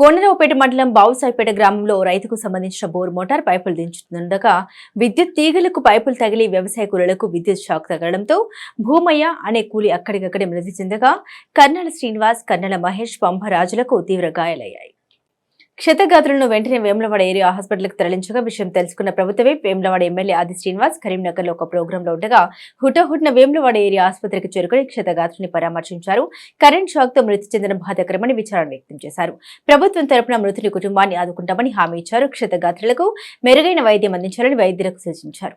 కోనరావుపేట మండలం బావుసాయిపేట గ్రామంలో రైతుకు సంబంధించిన బోర్ మోటార్ పైపులు దించుతుండగా విద్యుత్ తీగలకు పైపులు తగిలి వ్యవసాయ కూలీలకు విద్యుత్ షాక్ తగలడంతో భూమయ్య అనే కూలి అక్కడికక్కడే మృతి చెందగా కర్నల శ్రీనివాస్ కర్నల మహేష్ పంభరాజులకు తీవ్ర గాయాలయ్యాయి. క్షతగాత్రులను వెంటనే వేములవాడ ఏరియా హాస్పిటల్కి తరలించగా విషయం తెలుసుకున్న ప్రభుత్వమే వేములవాడ ఎమ్మెల్యే ఆది శ్రీనివాస్ కరీంనగర్లో ఒక ప్రోగ్రాంలో ఉండగా హుటహుట్న వేములవాడ ఏరియా ఆసుపత్రికి చేరుకుని క్షతగాత్రుని పరామర్శించారు కరెంట్ షాక్తో మృతి చెందిన బాధకరమని విచారణ వ్యక్తం చేశారు ప్రభుత్వం తరపున మృతుని కుటుంబాన్ని ఆదుకుంటామని హామీ ఇచ్చారు క్షతగాత్రులకు మెరుగైన వైద్యం అందించాలని వైద్యులకు సూచించారు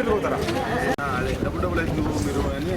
హాస్పిటల్ పోతారా అది డబ్బులు డబ్బులు అయితే నువ్వు మీరు అన్నీ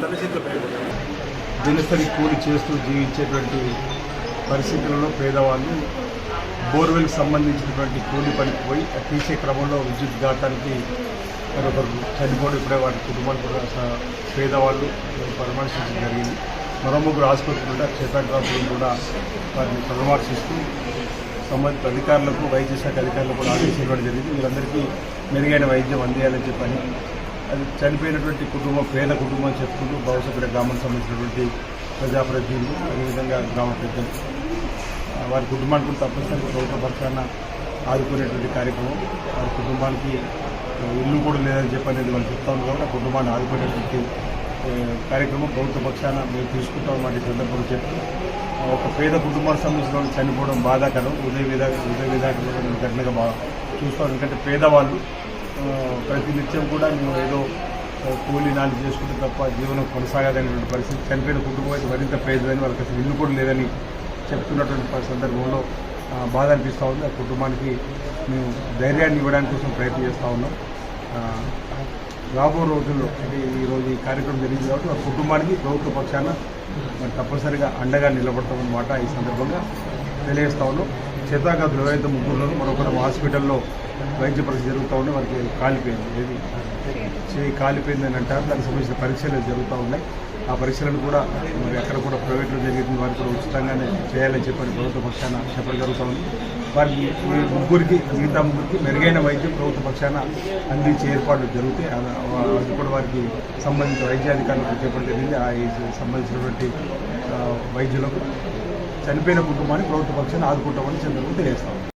తల్లి చేతిలో పెట్టుకుంటారు దినసరి కూలి చేస్తూ జీవించేటువంటి పరిస్థితులలో పేదవాళ్ళు బోర్వెల్కి సంబంధించినటువంటి కూలి పనికి పోయి తీసే క్రమంలో విద్యుత్ ఘాతానికి మరొకరు చనిపోవడం ఇప్పుడే వారి కుటుంబానికి కూడా పేదవాళ్ళు పరామర్శించడం జరిగింది. మరో ముగ్గురు ఆసుపత్రులు కూడా క్షేత్రగ్రాఫీలు కూడా వారిని పరామర్శిస్తూ సంబంధిత అధికారులకు వైద్య శాఖ అధికారులకు కూడా ఆదేశించడం జరిగింది. వీరందరికీ మెరుగైన వైద్యం అందేయాలని చెప్పని అది చనిపోయినటువంటి కుటుంబం పేద కుటుంబం అని చెప్పుకుంటూ భవిష్యత్తు గ్రామానికి సంబంధించినటువంటి ప్రజాప్రతినిధులు అదేవిధంగా గ్రామ పెద్దలు వారి కుటుంబానికి కూడా తప్పనిసరిగా ప్రభుత్వ పక్షాన ఆదుకునేటువంటి కార్యక్రమం. వారి కుటుంబానికి ఇల్లు కూడా లేదని చెప్పనేది వాళ్ళు చెప్తా చెప్తాము కాబట్టి కుటుంబాన్ని ఆదుకునేటువంటి కార్యక్రమం ప్రభుత్వ పక్షాన మేము తీసుకుంటాం మాట సందర్భంలో చెప్తూ ఒక పేద కుటుంబానికి సంబంధించిన వాళ్ళు చనిపోవడం బాధాకరం. ఉదయ విధా ఉదయ విధాకంలో ఘటనగా బాగా చూస్తాం ఎందుకంటే పేదవాళ్ళు ప్రతి ప్రతినిత్యం కూడా మేము ఏదో కూలి కూలీ నాలుగు చేసుకుంటే తప్ప జీవనం కొనసాగదనేటువంటి పరిస్థితి. చనిపోయిన కుటుంబం అయితే మరింత పేదలని వాళ్ళకి అసలు ఇల్లు కూడా లేదని చెప్తున్నటువంటి సందర్భంలో బాధ అనిపిస్తూ ఉంది. ఆ కుటుంబానికి మేము ధైర్యాన్ని ఇవ్వడానికి కోసం ప్రయత్నం చేస్తూ ఉన్నాం. రాబో రోజుల్లో అంటే ఈరోజు ఈ కార్యక్రమం జరిగింది కాబట్టి ఆ కుటుంబానికి ప్రభుత్వ పక్షాన మరి తప్పనిసరిగా అండగా నిలబడతామన్నమాట ఈ సందర్భంగా తెలియజేస్తా ఉన్నాం. చేతాక ఎవరైతే ముగ్గురు మరొకరు హాస్పిటల్లో వైద్య పరీక్ష జరుగుతూ ఉన్నాయి వారికి కాలిపోయింది. ఏది? చేయి కాలిపోయింది అని అంటారు. దానికి సంబంధించిన పరీక్షలు జరుగుతూ ఉన్నాయి ఆ పరీక్షలను కూడా మరి ఎక్కడ కూడా ప్రైవేట్లో జరిగింది. వారికి కూడా ఉచితంగానే చేయాలని చెప్పని ప్రభుత్వ పక్షాన చెప్పడం జరుగుతూ ఉంది. వారికి ఈ ముగ్గురికి మిగతా ముగ్గురికి మెరుగైన వైద్యం ప్రభుత్వ పక్షాన అందించే ఏర్పాట్లు జరుగుతాయి. అది కూడా వారికి సంబంధించిన వైద్యాధికారులకు చెప్పడం జరిగింది. ఆ ఈ సంబంధించినటువంటి వైద్యులకు చనిపోయిన కుటుంబాన్ని ప్రభుత్వ పక్షాన్ని ఆదుకుంటామని చంద్రబాబు తెలియజేస్తాం